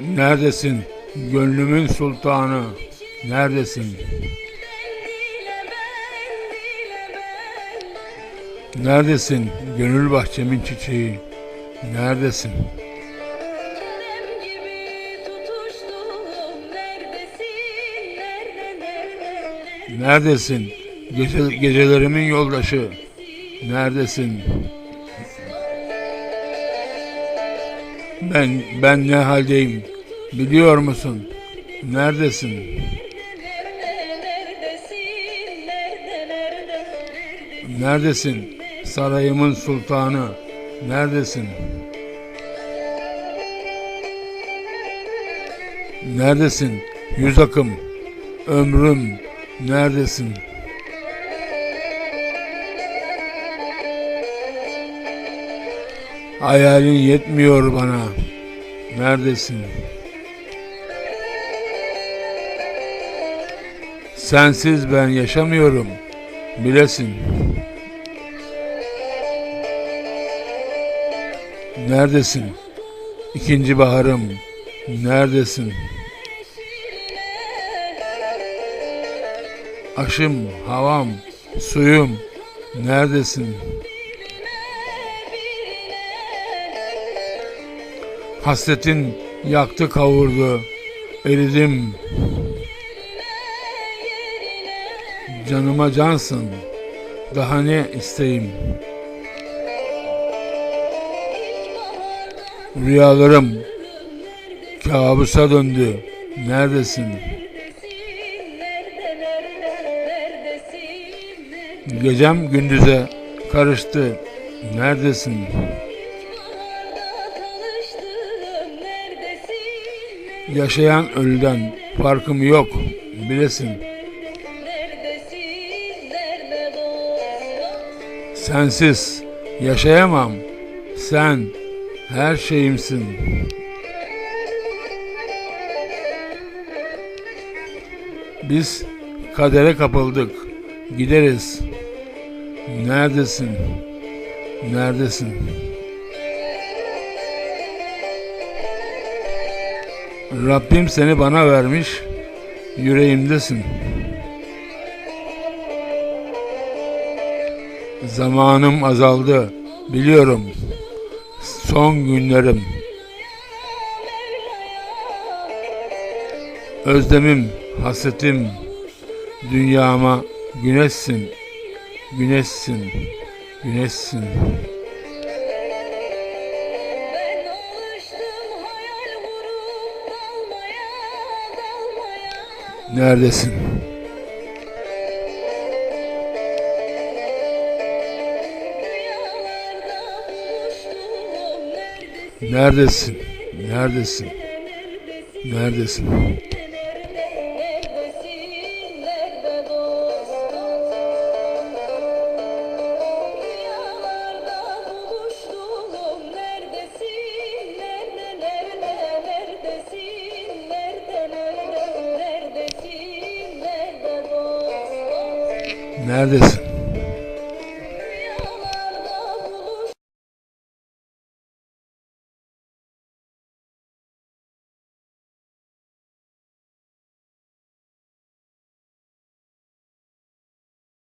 Neredesin? Gönlümün sultanı. Neredesin? Neredesin? Gönül bahçemin çiçeği. Neredesin? Neredesin? Gece, gecelerimin yoldaşı. Neredesin? Ben ben ne haldeyim? Biliyor musun? Neredesin? nerede neredesin nerede nerede nerede Neredesin? Sarayımın sultanı. Neredesin? Neredesin? Yüz akım. Ömrüm. Neredesin? Hayalin yetmiyor bana. Neredesin? Sensiz ben yaşamıyorum. Bilesin. Neredesin? İkinci baharım. Neredesin? Aşım, havam, suyum. Neredesin? Hasretin yaktı kavurdu. Eridim. Canıma cansın. Daha ne isteyim? Rüyalarım kabusa döndü. Neredesin? neredesin nerede nerede neredesin nerede Gecem gündüze karıştı. Neredesin? baharda Yaşayan ölüden farkım yok. Bilesin. Sensiz yaşayamam. Sen her şeyimsin. Biz kadere kapıldık. Gideriz. Neredesin? Neredesin? Rabbim seni bana vermiş. Yüreğimdesin. Zamanım azaldı. Biliyorum. Son günlerim. Özlemim, hasretim. Dünyama güneşsin. Güneşsin. Güneşsin. Neredesin? Neredesin Neredesin? Neredesin? Neredesin?